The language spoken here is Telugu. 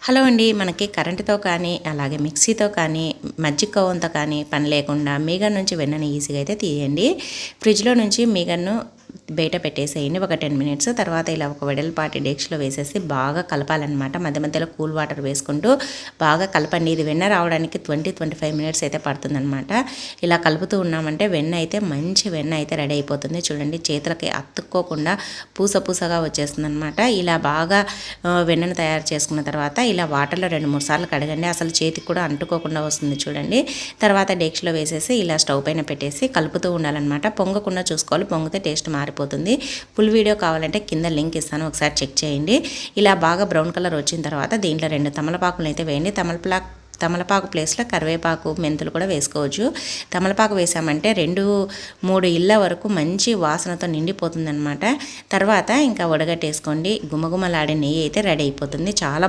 హలో అండి మనకి కరెంటుతో కానీ అలాగే మిక్సీతో కానీ మజ్జిగ కవ్వంతో కానీ పని లేకుండా మీగన్ నుంచి వెన్నని ఈజీగా అయితే తీయండి. ఫ్రిడ్జ్లో నుంచి మీగన్ను బయట పెట్టేసేయండి. ఒక టెన్ మినిట్స్ తర్వాత ఇలా ఒక వెడల్పాటి డెక్స్లో వేసేసి బాగా కలపాలన్నమాట. మధ్య మధ్యలో కూల్ వాటర్ వేసుకుంటూ బాగా కలపండి. ఇది వెన్న రావడానికి ట్వంటీ ట్వంటీ ఫైవ్ మినిట్స్ అయితే పడుతుందన్నమాట. ఇలా కలుపుతూ ఉన్నామంటే వెన్న అయితే మంచి వెన్న అయితే రెడీ అయిపోతుంది. చూడండి చేతులకి అతుక్కోకుండా పూస పూసగా వచ్చేస్తుందనమాట ఇలా బాగా వెన్నను తయారు చేసుకున్న తర్వాత ఇలా వాటర్లో రెండు మూడు సార్లు కడగండి. అసలు చేతికి కూడా అంటుకోకుండా వస్తుంది చూడండి. తర్వాత డెక్స్లో వేసేసి ఇలా స్టవ్ పైన పెట్టేసి కలుపుతూ ఉండాలన్నమాట. పొంగకుండా చూసుకోవాలి. పొంగితే టేస్ట్ మారిపోతుంది. ఫుల్ వీడియో కావాలంటే కింద లింక్ ఇస్తాను ఒకసారి చెక్ చేయండి. ఇలా బాగా బ్రౌన్ కలర్ వచ్చిన తర్వాత దీంట్లో రెండు తమలపాకులు అయితే వేయండి. తమలపాకు తమలపాకు ప్లేస్లో కరివేపాకు మెంతులు కూడా వేసుకోవచ్చు. తమలపాకు వేసామంటే రెండు మూడు ఇళ్ళ వరకు మంచి వాసనతో నిండిపోతుందనమాట తర్వాత ఇంకా వడగట్టేసుకోండి. గుమగుమలాడే నెయ్యి అయితే రెడీ అయిపోతుంది. చాలా